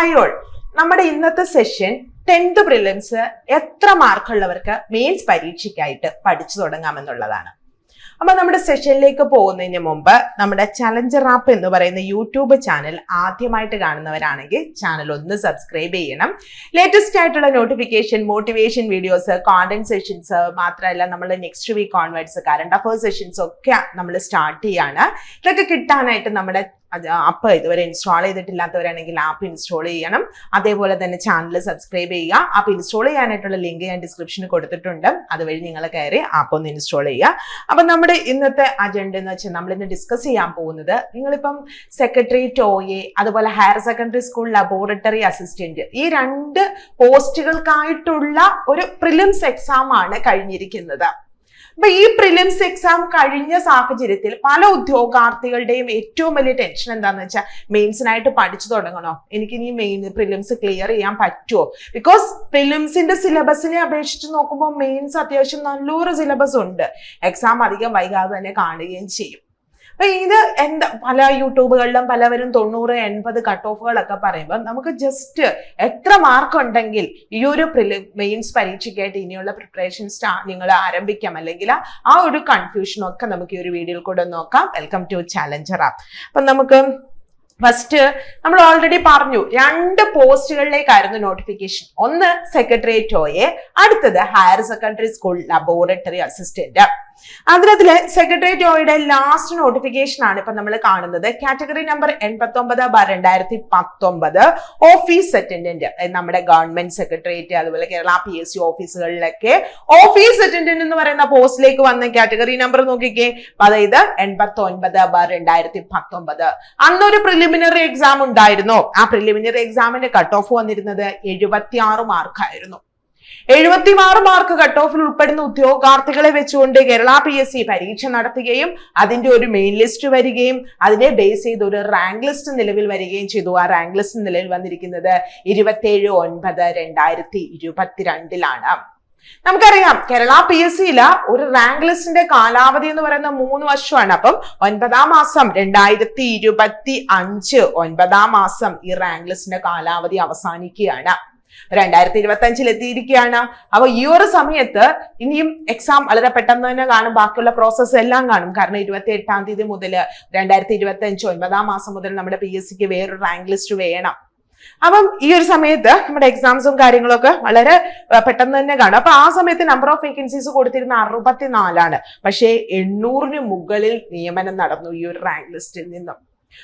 Hi all നമ്മുടെ ഇന്നത്തെ session tenth prelims എത്ര മാർക്കുള്ളവർക്ക് മെയിൻസ് പരീക്ഷയ്ക്കായിട്ട് പഠിച്ചു തുടങ്ങാമെന്നുള്ളതാണ്. അപ്പൊ നമ്മുടെ സെഷനിലേക്ക് പോകുന്നതിന് മുമ്പ് നമ്മുടെ ചലഞ്ചർ ആപ്പ് എന്ന് പറയുന്ന യൂട്യൂബ് ചാനൽ ആദ്യമായിട്ട് കാണുന്നവരാണെങ്കിൽ ചാനൽ ഒന്ന് സബ്സ്ക്രൈബ് ചെയ്യണം. ലേറ്റസ്റ്റ് ആയിട്ടുള്ള notification motivation videos content sessions മാത്രമല്ല നമ്മൾ next week onwards current affairs sessions ഒക്കെ നമ്മൾ സ്റ്റാർട്ട് ചെയ്യാണ്. ഇതൊക്കെ കിട്ടാനായിട്ട് നമ്മുടെ ആപ്പ് ഇതുവരെ ഇൻസ്റ്റാൾ ചെയ്തിട്ടില്ലാത്തവരാണെങ്കിൽ ആപ്പ് ഇൻസ്റ്റാൾ ചെയ്യണം. അതേപോലെ തന്നെ ചാനൽ സബ്സ്ക്രൈബ് ചെയ്യുക. ആപ്പ് ഇൻസ്റ്റാൾ ചെയ്യാനായിട്ടുള്ള ലിങ്ക് ഞാൻ ഡിസ്ക്രിപ്ഷനിൽ കൊടുത്തിട്ടുണ്ട്. അതുവഴി നിങ്ങൾ കയറി ആപ്പ് ഒന്ന് ഇൻസ്റ്റാൾ ചെയ്യുക. അപ്പം നമ്മുടെ ഇന്നത്തെ അജണ്ട എന്ന് വെച്ചാൽ നമ്മൾ ഇന്ന് ഡിസ്കസ് ചെയ്യാൻ പോകുന്നത് നിങ്ങളിപ്പം സെക്രട്ടറി ടോയെ അതുപോലെ higher secondary school laboratory assistant ഈ രണ്ട് പോസ്റ്റുകൾക്കായിട്ടുള്ള ഒരു പ്രിലിംസ് എക്സാമാണ് കഴിഞ്ഞിരിക്കുന്നത്. അപ്പൊ ഈ പ്രിലിംസ് എക്സാം കഴിഞ്ഞ സാഹചര്യത്തിൽ പല ഉദ്യോഗാർത്ഥികളുടെയും ഏറ്റവും വലിയ ടെൻഷൻ എന്താന്ന് വെച്ചാൽ മെയിൻസിനായിട്ട് പഠിച്ചു തുടങ്ങണോ? എനിക്ക് ഇനി മെയിൻ പ്രിലിംസ് ക്ലിയർ ചെയ്യാൻ പറ്റുമോ ബിക്കോസ് പ്രിലിംസിന്റെ സിലബസിനെ അപേക്ഷിച്ച് നോക്കുമ്പോൾ മെയിൻസ് അത്യാവശ്യം നല്ലൊരു സിലബസ് ഉണ്ട്. എക്സാം അധികം വൈകാതെ തന്നെ കാണുകയും ചെയ്യും. ഇത് എന്താ പല യൂട്യൂബുകളിലും പലവരും തൊണ്ണൂറ് എൺപത് കട്ട് ഓഫുകളൊക്കെ പറയുമ്പോൾ നമുക്ക് ജസ്റ്റ് എത്ര മാർക്ക് ഉണ്ടെങ്കിൽ ഈ ഒരു മെയിൻസ് പരീക്ഷയ്ക്കായിട്ട് ഇനിയുള്ള പ്രിപ്പറേഷൻ നിങ്ങൾ ആരംഭിക്കാം. അല്ലെങ്കിൽ ആ ഒരു കൺഫ്യൂഷനൊക്കെ നമുക്ക് ഈ ഒരു വീഡിയോയിൽ കൂടെ നോക്കാം. വെൽക്കം ടു ചാലഞ്ചർ ആപ്പ് അപ്പൊ നമുക്ക് ഫസ്റ്റ് നമ്മൾ ഓൾറെഡി പറഞ്ഞു രണ്ട് പോസ്റ്റുകളിലേക്കായിരുന്നു നോട്ടിഫിക്കേഷൻ ഒന്ന് സെക്രട്ടേറിയറ്റ് ഒയെ അടുത്തത് higher secondary school laboratory assistant അതിനകത്തിൽ secretariat ഓയുടെ ലാസ്റ്റ് നോട്ടിഫിക്കേഷൻ ആണ് ഇപ്പൊ നമ്മൾ കാണുന്നത്. കാറ്റഗറി നമ്പർ എൺപത്തി ഒമ്പത് ബാർ രണ്ടായിരത്തി പത്തൊമ്പത് ഓഫീസ് അറ്റൻഡന്റ് നമ്മുടെ ഗവൺമെന്റ് സെക്രട്ടേറിയറ്റ് അതുപോലെ കേരള പി എസ് സി ഓഫീസുകളിലൊക്കെ ഓഫീസ് അറ്റൻഡന്റ് എന്ന് പറയുന്ന പോസ്റ്റിലേക്ക് വന്ന കാറ്റഗറി നമ്പർ നോക്കിക്കേ. അതായത് എൺപത്തി ഒൻപത് ബാർ രണ്ടായിരത്തി പത്തൊമ്പത് അന്നൊരു പ്രിലിമിനറി എക്സാം ഉണ്ടായിരുന്നു. ആ പ്രിലിമിനറി എക്സാമിന്റെ കട്ട് ഓഫ് വന്നിരുന്നത് എഴുപത്തി ആറ് മാർക്കായിരുന്നു എഴുപത്തിയാറ് മാർക്ക് കട്ട് ഓഫിൽ ഉൾപ്പെടുന്ന ഉദ്യോഗാർത്ഥികളെ വെച്ചുകൊണ്ട് കേരള പി എസ് സി പരീക്ഷ നടത്തുകയും അതിന്റെ ഒരു മെയിൻ ലിസ്റ്റ് വരികയും അതിനെ ബേസ് ചെയ്ത് ഒരു റാങ്ക് ലിസ്റ്റ് നിലവിൽ വരികയും ചെയ്തു. ആ റാങ്ക് ലിസ്റ്റ് നിലവിൽ വന്നിരിക്കുന്നത് ഇരുപത്തേഴ് ഒൻപത് രണ്ടായിരത്തി ഇരുപത്തിരണ്ടിലാണ്. നമുക്കറിയാം കേരള പി എസ് സിയില ഒരു റാങ്ക് ലിസ്റ്റിന്റെ കാലാവധി എന്ന് പറയുന്ന മൂന്ന് വർഷമാണ്. അപ്പം ഒൻപതാം മാസം രണ്ടായിരത്തി ഇരുപത്തി അഞ്ച് ഒൻപതാം മാസം ഈ റാങ്ക് ലിസ്റ്റിന്റെ കാലാവധി അവസാനിക്കുകയാണ്. രണ്ടായിരത്തി ഇരുപത്തി അഞ്ചിൽ എത്തിയിരിക്കുകയാണ് അപ്പൊ ഈ ഒരു സമയത്ത് ഇനിയും എക്സാം വളരെ പെട്ടെന്ന് തന്നെ കാണും. ബാക്കിയുള്ള പ്രോസസ്സ് എല്ലാം കാണും. കാരണം ഇരുപത്തി എട്ടാം തീയതി മുതൽ രണ്ടായിരത്തി ഇരുപത്തി അഞ്ച് ഒൻപതാം മാസം മുതൽ നമ്മുടെ പി എസ് സിക്ക് വേറൊരു റാങ്ക് ലിസ്റ്റ് വേണം. അപ്പം ഈ ഒരു സമയത്ത് നമ്മുടെ എക്സാംസും കാര്യങ്ങളൊക്കെ വളരെ പെട്ടെന്ന് തന്നെ കാണും. അപ്പൊ ആ സമയത്ത് നമ്പർ ഓഫ് വേക്കൻസീസ് കൊടുത്തിരുന്ന അറുപത്തിനാലാണ്. പക്ഷേ എണ്ണൂറിന് മുകളിൽ നിയമനം നടന്നു ഈ ഒരു റാങ്ക് ലിസ്റ്റിൽ നിന്നും.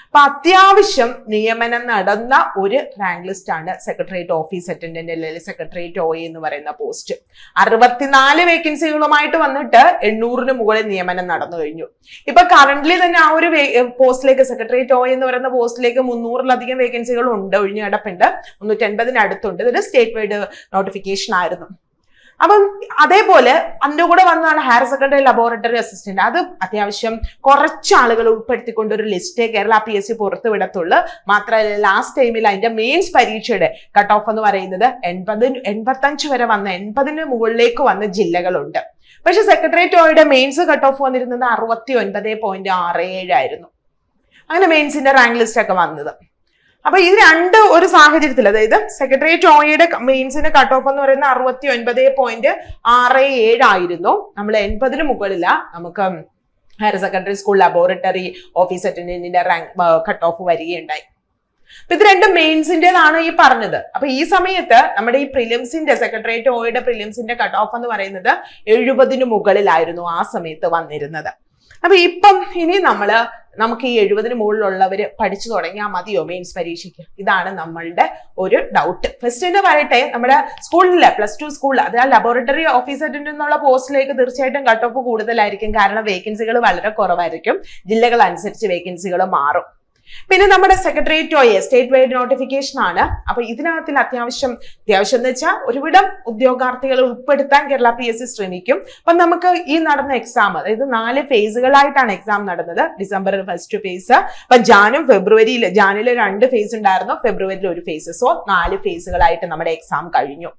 അപ്പൊ അത്യാവശ്യം നിയമനം നടന്ന ഒരു റാങ്ക് ലിസ്റ്റ് ആണ് സെക്രട്ടേറിയറ്റ് ഓഫീസ് അറ്റൻഡന്റ് അല്ലെങ്കിൽ സെക്രട്ടേറിയറ്റ് ഒ എന്ന് പറയുന്ന പോസ്റ്റ് അറുപത്തിനാല് വേക്കൻസികളുമായിട്ട് വന്നിട്ട് എണ്ണൂറിന് മുകളിൽ നിയമനം നടന്നു കഴിഞ്ഞു. ഇപ്പൊ കറന്റ്ലി തന്നെ ആ ഒരു പോസ്റ്റിലേക്ക് സെക്രട്ടേറിയറ്റ് ഒ എന്ന് പറയുന്ന പോസ്റ്റിലേക്ക് മുന്നൂറിലധികം വേക്കൻസികൾ ഉണ്ട് ഒഴിഞ്ഞു കിടപ്പുണ്ട്. മുന്നൂറ്റി അൻപതിനടുത്തുണ്ട് ഇതൊരു സ്റ്റേറ്റ് വൈഡ് നോട്ടിഫിക്കേഷൻ ആയിരുന്നു. അപ്പം അതേപോലെ അതിന്റെ കൂടെ വന്നതാണ് ഹയർ സെക്കൻഡറി ലബോറട്ടറി അസിസ്റ്റന്റ് അത് അത്യാവശ്യം കുറച്ച് ആളുകൾ ഉൾപ്പെടുത്തിക്കൊണ്ട് ഒരു list Kerala P S C പുറത്തു വിടത്തുള്ളൂ. മാത്രമല്ല ലാസ്റ്റ് ടൈമിൽ അതിന്റെ മെയിൻസ് പരീക്ഷയുടെ കട്ട് ഓഫ് എന്ന് പറയുന്നത് എൺപത് എൺപത്തഞ്ച് വരെ വന്ന എൺപതിന് മുകളിലേക്ക് വന്ന ജില്ലകളുണ്ട്. പക്ഷെ സെക്രട്ടേറിയറ്റ് ഓയുടെ മെയിൻസ് കട്ട് ഓഫ് വന്നിരുന്നത് അറുപത്തി ഒൻപത് പോയിന്റ് ആറ് ഏഴായിരുന്നു അങ്ങനെ മെയിൻസിന്റെ റാങ്ക് ലിസ്റ്റ് ഒക്കെ വന്നത്. അപ്പൊ ഇത് രണ്ട് ഒരു സാഹചര്യത്തിൽ അതായത് സെക്രട്ടേറിയറ്റ് ഓയുടെ മെയിൻസിന്റെ കട്ട് ഓഫ് എന്ന് പറയുന്നത് അറുപത്തി ഒൻപത് പോയിന്റ് ആറ് ഏഴായിരുന്നു നമ്മൾ എൺപതിന് മുകളില. നമുക്ക് higher secondary school laboratory office അറ്റൻഡന്റിന്റെ rank cut off വരികയുണ്ടായി. അപ്പൊ ഇത് രണ്ട് മെയിൻസിന്റേതാണ് ഈ പറഞ്ഞത്. അപ്പൊ ഈ സമയത്ത് നമ്മുടെ ഈ പ്രിലിംസിന്റെ സെക്രട്ടേറിയറ്റ് ഓയുടെ പ്രിലിംസിന്റെ കട്ട് ഓഫ് എന്ന് പറയുന്നത് എഴുപതിന് മുകളിലായിരുന്നു ആ സമയത്ത് വന്നിരുന്നത്. അപ്പൊ ഇപ്പം ഇനി നമ്മൾ നമുക്ക് ഈ എഴുപതിന് മുകളിലുള്ളവര് പഠിച്ചു തുടങ്ങിയാൽ മതിയോ മെയിൻസ് പരീക്ഷയ്ക്ക്. ഇതാണ് നമ്മളുടെ ഒരു ഡൗട്ട് ഫസ്റ്റ് തന്നെ പറയട്ടെ നമ്മുടെ സ്കൂളിലെ പ്ലസ് ടു സ്കൂളിൽ അതായത് ലബോറട്ടറി ഓഫീസ് എന്നുള്ള പോസ്റ്റിലേക്ക് തീർച്ചയായിട്ടും കട്ട് ഓഫ് കൂടുതലായിരിക്കും. കാരണം വേക്കൻസികൾ വളരെ കുറവായിരിക്കും. ജില്ലകൾ അനുസരിച്ച് വേക്കൻസികൾ മാറും. പിന്നെ നമ്മുടെ സെക്രട്ടേറിയറ്റ് ഒയെ സ്റ്റേറ്റ് വൈഡ് നോട്ടിഫിക്കേഷൻ ആണ്. അപ്പൊ ഇതിനകത്തിൽ അത്യാവശ്യം അത്യാവശ്യം എന്ന് വെച്ചാൽ ഒരുവിധം ഉദ്യോഗാർത്ഥികളെ ഉൾപ്പെടുത്താൻ കേരള പി എസ് സി ശ്രമിക്കും. അപ്പൊ നമുക്ക് ഈ നടന്ന എക്സാം അതായത് നാല് ഫേസുകളായിട്ടാണ് എക്സാം നടന്നത്. ഡിസംബറിൽ ഫസ്റ്റ് ഫേസ് അപ്പൊ ജാനും ഫെബ്രുവരിയിൽ ജാനിൽ രണ്ട് ഫേസ് ഉണ്ടായിരുന്നു ഫെബ്രുവരിയിൽ ഒരു ഫേസ് സോ നാല് ഫേസുകളായിട്ട് നമ്മുടെ എക്സാം കഴിഞ്ഞു.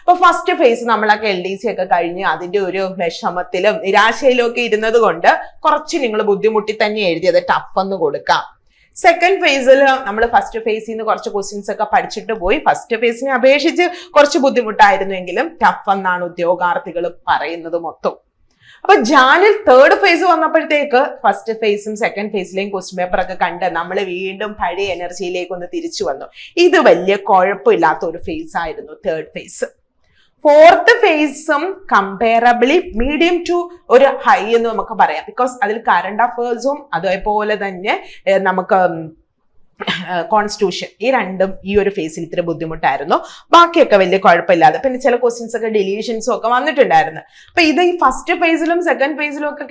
അപ്പൊ ഫസ്റ്റ് ഫേസ് നമ്മളൊക്കെ എൽ ഡി സി ഒക്കെ കഴിഞ്ഞ് അതിന്റെ ഒരു വിഷമത്തിലും നിരാശയിലും ഒക്കെ ഇരുന്നത് കൊണ്ട് കുറച്ച് നിങ്ങൾ ബുദ്ധിമുട്ടി തന്നെ എഴുതിയത് ടഫ് എന്ന് കൊടുക്കാം. സെക്കൻഡ് ഫേസിൽ നമ്മൾ ഫസ്റ്റ് ഫേസിൽ നിന്ന് കുറച്ച് ക്വസ്റ്റ്യൻസ് ഒക്കെ പഠിച്ചിട്ട് പോയി. ഫസ്റ്റ് ഫേസിനെ അപേക്ഷിച്ച് കുറച്ച് ബുദ്ധിമുട്ടായിരുന്നുവെങ്കിലും ടഫ് എന്നാണ് ഉദ്യോഗാർത്ഥികൾ പറയുന്നത് മൊത്തം. അപ്പൊ ജാനിൽ തേർഡ് ഫേസ് വന്നപ്പോഴത്തേക്ക് ഫസ്റ്റ് ഫേസും സെക്കൻഡ് ഫേസിലെയും ക്വസ്റ്റ്യൻ പേപ്പർ ഒക്കെ കണ്ട് നമ്മൾ വീണ്ടും പഴയ എനർജിയിലേക്ക് ഒന്ന് തിരിച്ചു വന്നു. ഇത് വലിയ കുഴപ്പമില്ലാത്ത ഒരു ഫേസ് ആയിരുന്നു തേർഡ് ഫേസ് ഫോർത്ത് ഫേസും കമ്പയറബിളി മീഡിയം ടു ഒരു ഹൈ എന്ന് നമുക്ക് പറയാം. ബിക്കോസ് അതിൽ കറണ്ട് അഫേഴ്സും അതേപോലെ തന്നെ നമുക്ക് കോൺസ്റ്റിറ്റ്യൂഷൻ ഈ രണ്ടും ഈ ഒരു ഫേസിൽ ഇത്തിരി ബുദ്ധിമുട്ടായിരുന്നു. ബാക്കിയൊക്കെ വലിയ കുഴപ്പമില്ലാതെ. പിന്നെ ചില ക്വസ്റ്റ്യൻസ് ഒക്കെ ഡിലീഷൻസും ഒക്കെ വന്നിട്ടുണ്ടായിരുന്നു. അപ്പൊ ഇത് ഈ ഫസ്റ്റ് ഫേസിലും സെക്കൻഡ് ഫേസിലും ഒക്കെ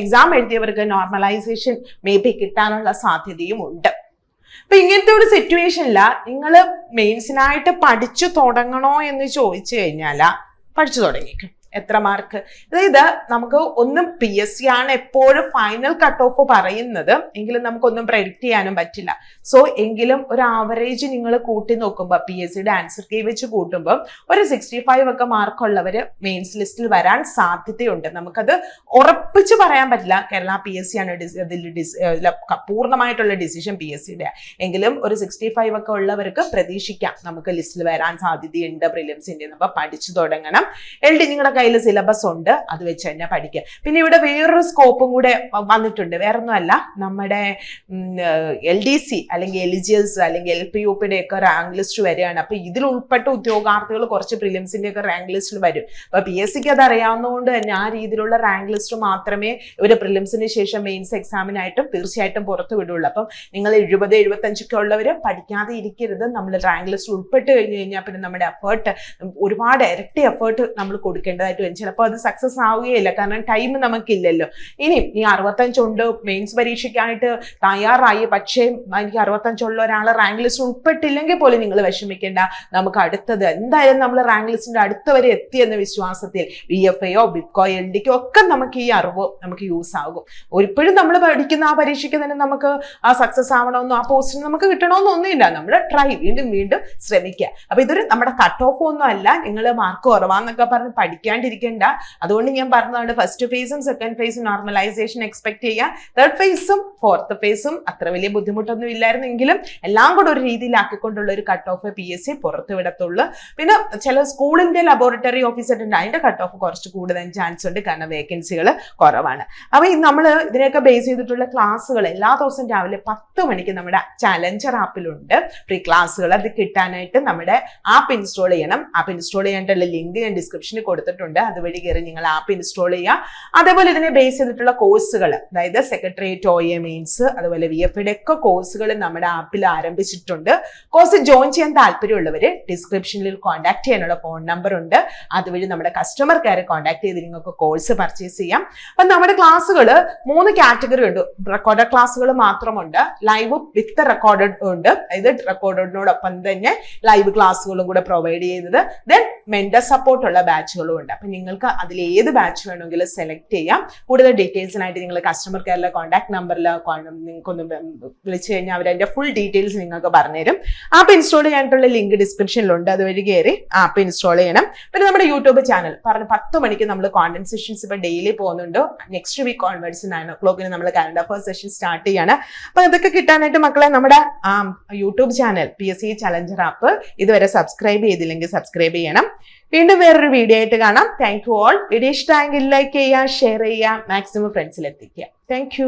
എക്സാം എഴുതിയവർക്ക് നോർമലൈസേഷൻ മേ ബി കിട്ടാനുള്ള സാധ്യതയും ഉണ്ട്. അപ്പൊ ഇങ്ങനത്തെ ഒരു സിറ്റുവേഷനില നിങ്ങൾ മെയിൻസിനായിട്ട് പഠിച്ചു തുടങ്ങണോ എന്ന് ചോദിച്ചു കഴിഞ്ഞാൽ പഠിച്ചു തുടങ്ങിക്കും എത്ര മാർക്ക് അതായത് നമുക്ക് ഒന്നും പി എസ് സി ആണ് എപ്പോഴും ഫൈനൽ കട്ട് ഓഫ് പറയുന്നത്. എങ്കിലും നമുക്കൊന്നും പ്രെഡിക്റ്റ് ചെയ്യാനും പറ്റില്ല. സോ എങ്കിലും ഒരു ആവറേജ് നിങ്ങൾ കൂട്ടി നോക്കുമ്പോൾ പി എസ് സിയുടെ ആൻസർ കീ വെച്ച് കൂട്ടുമ്പോൾ ഒരു സിക്സ്റ്റി ഫൈവ് ഒക്കെ മാർക്കുള്ളവർ മെയിൻസ് ലിസ്റ്റിൽ വരാൻ സാധ്യതയുണ്ട്. നമുക്കത് ഉറപ്പിച്ച് പറയാൻ പറ്റില്ല. കേരള പി എസ് സി ആണ് ഇതിൽ പൂർണമായിട്ടുള്ള ഡിസിഷൻ പി എസ് സിയുടെ എങ്കിലും ഒരു സിക്സ്റ്റി ഫൈവ് ഒക്കെ ഉള്ളവർക്ക് പ്രതീക്ഷിക്കാം. നമുക്ക് ലിസ്റ്റിൽ വരാൻ സാധ്യതയുണ്ട് പ്രിലിംസിന്റെ നമ്മൾ പഠിച്ചു തുടങ്ങണം. എൽ ഡി നിങ്ങളുടെ കയ്യിൽ സിലബസ് ഉണ്ട് അത് വെച്ച് തന്നെ പഠിക്കുക. പിന്നെ ഇവിടെ വേറൊരു സ്കോപ്പും കൂടെ വന്നിട്ടുണ്ട്. വേറൊന്നുമല്ല നമ്മുടെ എൽ ഡി സി അല്ലെങ്കിൽ എലിജിയൽസ് അല്ലെങ്കിൽ എൽ പി യു പിയുടെ ഒക്കെ റാങ്ക് ലിസ്റ്റ് വരികയാണ്. അപ്പൊ ഇതിൽ ഉൾപ്പെട്ട ഉദ്യോഗാർത്ഥികൾ കുറച്ച് പ്രിലിംസിന്റെ ഒക്കെ റാങ്ക് ലിസ്റ്റിൽ വരും. അപ്പൊ പി എസ് സിക്ക് അത് അറിയാവുന്നതുകൊണ്ട് തന്നെ ആ രീതിയിലുള്ള റാങ്ക് ലിസ്റ്റ് മാത്രമേ ഇവർ പ്രിലിംസിന് ശേഷം മെയിൻസ് എക്സാമിനായിട്ടും തീർച്ചയായിട്ടും പുറത്തു വിടുള്ളൂ. അപ്പം നിങ്ങൾ എഴുപത് എഴുപത്തഞ്ചൊക്കെ ഉള്ളവര് പഠിക്കാതെ ഇരിക്കരുത്. നമ്മൾ റാങ്ക് ലിസ്റ്റിൽ ഉൾപ്പെട്ട് കഴിഞ്ഞു കഴിഞ്ഞാൽ പിന്നെ നമ്മുടെ എഫേർട്ട് ഒരുപാട് ഇരട്ടി എഫേർട്ട് നമ്മൾ കൊടുക്കേണ്ടതായിട്ട് വരും. ചിലപ്പോൾ അത് സക്സസ് ആവുകയില്ല. കാരണം ടൈം നമുക്കില്ലല്ലോ. ഇനി ഈ അറുപത്തഞ്ചുണ്ട്. മെയിൻസ് പരീക്ഷയ്ക്കായിട്ട് തയ്യാറായി. പക്ഷേ എനിക്ക് അറുപത്തഞ്ചുള്ള ഒരാൾ റാങ്ക് ലിസ്റ്റ് ഉൾപ്പെട്ടില്ലെങ്കിൽ പോലും നിങ്ങൾ വിഷമിക്കേണ്ട. നമുക്ക് അടുത്തത് എന്തായാലും നമ്മൾ റാങ്ക് ലിസ്റ്റിന്റെ അടുത്ത് വരെ എത്തിയെന്ന വിശ്വാസത്തിൽ ബി എഫ് എയോ ബിപ്കോ എൽ ഡിക്കോ ഒക്കെ നമുക്ക് ഈ അറിവ് നമുക്ക് യൂസ് ആകും. ഒരിപ്പോഴും നമ്മൾ പഠിക്കുന്ന ആ പരീക്ഷയ്ക്ക് തന്നെ നമുക്ക് ആ സക്സസ് ആവണമെന്നോ ആ പോസ്റ്റിന് നമുക്ക് കിട്ടണമെന്നൊന്നുമില്ല നമ്മൾ ട്രൈ വീണ്ടും വീണ്ടും ശ്രമിക്കുക. അപ്പൊ ഇതൊരു നമ്മുടെ കട്ട് ഓഫ് ഒന്നും അല്ല. നിങ്ങൾ മാർക്ക് കുറവാന്നൊക്കെ പറഞ്ഞ് പഠിക്കാണ്ടിരിക്കേണ്ട അതുകൊണ്ട് ഞാൻ പറഞ്ഞതാണ് ഫസ്റ്റ് ഫേസും സെക്കൻഡ് ഫേസും നോർമലൈസേഷൻ എക്സ്പെക്ട് ചെയ്യുക തേർഡ് ഫേസും ഫോർത്ത് ഫേസും അത്ര വലിയ ബുദ്ധിമുട്ടൊന്നും ഇല്ലായിരുന്നെങ്കിലും എല്ലാം കൂടെ ഒരു രീതിയിലാക്കിക്കൊണ്ടുള്ള ഒരു cut off P S C പിന്നെ ചില സ്കൂളിന്റെ ലബോറട്ടറി ഓഫീസർ ഉണ്ട്. അതിന്റെ കട്ട് ഓഫ് കുറച്ച് കൂടുതൽ ചാൻസ് ഉണ്ട്. കാരണം വേക്കൻസികൾ കുറവാണ്. അപ്പൊ നമ്മൾ ഇതിനെയൊക്കെ ബേസ് ചെയ്തിട്ടുള്ള ക്ലാസ്സുകൾ എല്ലാ ദിവസവും രാവിലെ പത്ത് മണിക്ക് നമ്മുടെ ചലഞ്ചർ ആപ്പിലുണ്ട് ഫ്രീ ക്ലാസ്സുകൾ അത് കിട്ടാനായിട്ട് നമ്മുടെ ആപ്പ് ഇൻസ്റ്റാൾ ചെയ്യണം. ആപ്പ് ഇൻസ്റ്റാൾ ചെയ്യാനായിട്ടുള്ള ലിങ്ക് ഞാൻ ഡിസ്ക്രിപ്ഷനിൽ കൊടുത്തിട്ടുണ്ട്. അതുവഴി കയറി നിങ്ങൾ ആപ്പ് ഇൻസ്റ്റാൾ ചെയ്യുക. അതേപോലെ ഇതിനെ ബേസ് ചെയ്തിട്ടുള്ള കോഴ്സുകൾ അതായത് സെക്രട്ടേറിയറ്റ് ഒ എ മീൻസ് അതുപോലെ വി എഫ് ഒക്കെ കോഴ്സുകൾ നമ്മുടെ ആപ്പിൽ ആരംഭിച്ചിട്ടുണ്ട്. കോഴ്സ് ജോയിൻ ചെയ്യാൻ താല്പര്യമുള്ളവർ ഡിസ്ക്രിപ്ഷനിൽ കോൺടാക്ട് ചെയ്യാനുള്ള ഫോൺ നമ്പർ ഉണ്ട്. അതുവഴി നമ്മുടെ കസ്റ്റമർ കെയർ കോൺടാക്ട് ചെയ്ത് നിങ്ങൾക്ക് കോഴ്സ് പർച്ചേസ് ചെയ്യാം. അപ്പം നമ്മുടെ ക്ലാസ്സുകൾ മൂന്ന് കാറ്റഗറി ഉണ്ട്. റെക്കോർഡഡ് ക്ലാസ്സുകൾ മാത്രമുണ്ട്. ലൈവ് വിത്ത് റെക്കോർഡഡ് ഉണ്ട്. അതായത് റെക്കോർഡഡിനോടൊപ്പം തന്നെ ലൈവ് ക്ലാസ്സുകളും കൂടെ പ്രൊവൈഡ് ചെയ്യുന്നത്. ദെൻ മെന്റർ സപ്പോർട്ടുള്ള ബാച്ചുകളും ഉണ്ട്. അപ്പം നിങ്ങൾക്ക് അതിൽ ഏത് ബാച്ച് വേണമെങ്കിലും സെലക്ട് ചെയ്യാം. കൂടുതൽ ഡീറ്റെയിൽസിനായിട്ട് നിങ്ങൾ കസ്റ്റമർ കെയറിലെ കോൺടാക്ട് നമ്പറിൽ നിങ്ങൾക്കൊന്ന് വിളിച്ചു കഴിഞ്ഞാൽ അവർ ഫുൾ ഡീറ്റെയിൽസ് നിങ്ങൾക്ക് പറഞ്ഞുതരും. ആപ്പ് ഇൻസ്റ്റാൾ ചെയ്യാനായിട്ടുള്ള ലിങ്ക് ഡിസ്ക്രിപ്ഷനിലുണ്ട് അതുവഴി കയറി ആപ്പ് ഇൻസ്റ്റാൾ ചെയ്യണം. പിന്നെ നമ്മുടെ യൂട്യൂബ് ചാനൽ പറഞ്ഞ പത്ത് മണിക്ക് നമ്മൾ കോണ്ടന്റ് സെഷൻസ് ഇപ്പൊ ഡെയിലി പോകുന്നുണ്ട്. Next week onwards nine o ക്ലോക്കിന് നമ്മൾ കറണ്ട് അഫേഴ്സ് സെഷൻ സ്റ്റാർട്ട് ചെയ്യാണ്. അപ്പൊ അതൊക്കെ കിട്ടാനായിട്ട് മക്കളെ നമ്മുടെ YouTube channel P S C challenger app ഇതുവരെ സബ്സ്ക്രൈബ് ചെയ്തില്ലെങ്കിൽ സബ്സ്ക്രൈബ് ചെയ്യണം. വീണ്ടും വേറൊരു വീഡിയോ ആയിട്ട് കാണാം. താങ്ക് യു ഓൾ വീഡിയോ ഇഷ്ടമായെങ്കിൽ ലൈക്ക് ചെയ്യുക ഷെയർ ചെയ്യുക മാക്സിമം ഫ്രണ്ട്സിൽ എത്തിക്കുക. താങ്ക്